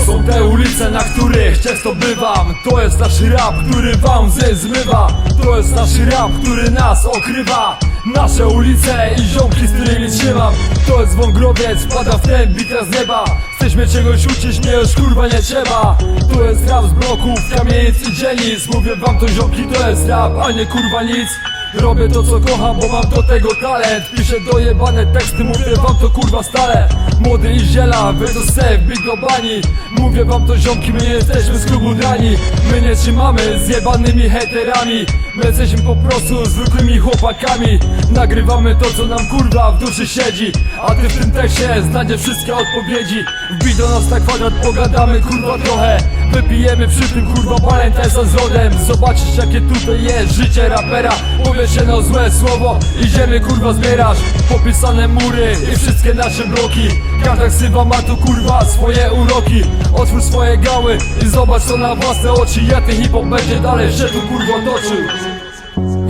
są te ulice, na których często bywam. To jest nasz rap, który wam ze zmywa. To jest nasz rap, który nas okrywa. Nasze ulice i ziomki, z którymi trzymam. To jest wągrowiec, wpada w ten bitra z nieba. Mnie czegoś uczyć, mnie już kurwa nie trzeba. To jest rap z bloków, kamienic i dzielnic. Mówię wam to ziomki, to jest rap, a nie kurwa nic Robię to co kocham, bo mam do tego talent. Piszę dojebane teksty, mówię wam to kurwa stale. Młody i ziela, wy to se bani Mówię wam to ziomki, my nie jesteśmy z klubu drani. My nie trzymamy z jebanymi heterami. My jesteśmy po prostu zwykłymi chłopakami. Nagrywamy to co nam kurwa w duszy siedzi. A ty w tym tekście znajdziesz wszystkie odpowiedzi. Wbij do nas na kwadrat, pogadamy kurwa trochę. Wypijemy przy tym kurwa Valentine'a z rodem Zobaczysz jakie tutaj jest życie rapera Powiesz jedno złe słowo. Idziemy kurwa zbierasz Popisane mury i wszystkie nasze bloki. Każda ksywa ma tu kurwa swoje uroki. Otwórz swoje gały i zobacz to na własne oczy. Ten hip-hop będzie dalej się tu kurwa toczył.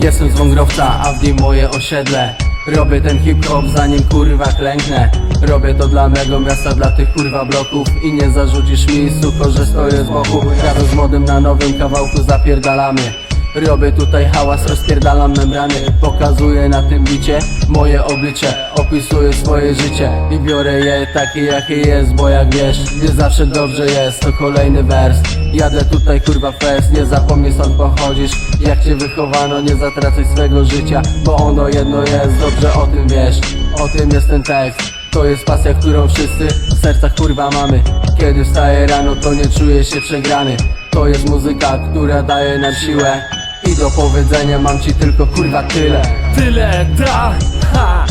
Jestem z Wągrowca, a w nim moje osiedle. Robię ten hip-hop zanim kurwa klęknę. Robię to dla mego miasta, dla tych kurwa bloków. I nie zarzucisz mi suko, że stoję z boku. Razem z młodym na nowym kawałku zapierdalamy Robię tutaj hałas, rozpierdalam membrany Pokazuję na tym bicie moje oblicze Opisuję swoje życie i biorę je takie jakie jest Bo jak wiesz, nie zawsze dobrze jest To kolejny wers. Jadę tutaj kurwa fest, nie zapomnij stąd pochodzisz. Jak cię wychowano, nie zatracaj swego życia Bo ono jedno jest, dobrze o tym wiesz. O tym jest ten tekst to jest pasja, którą wszyscy w sercach kurwa mamy. Kiedy wstaję rano, to nie czuję się przegrany. To jest muzyka, która daje nam siłę I do powiedzenia mam ci tylko kurwa tyle. Tyle, ta, ha.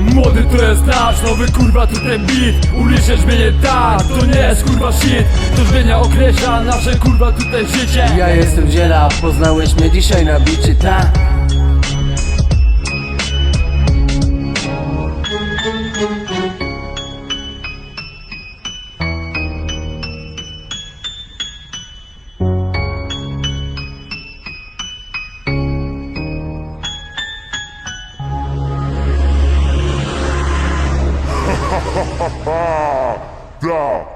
Młody to jest nasz, nowy kurwa tu ten beat. Uliczesz mnie nie tak, to nie jest kurwa shit. To zmienia określa nasze kurwa tutaj życie. Ja jestem Ziela, poznałeś mnie dzisiaj na bicie, tak? da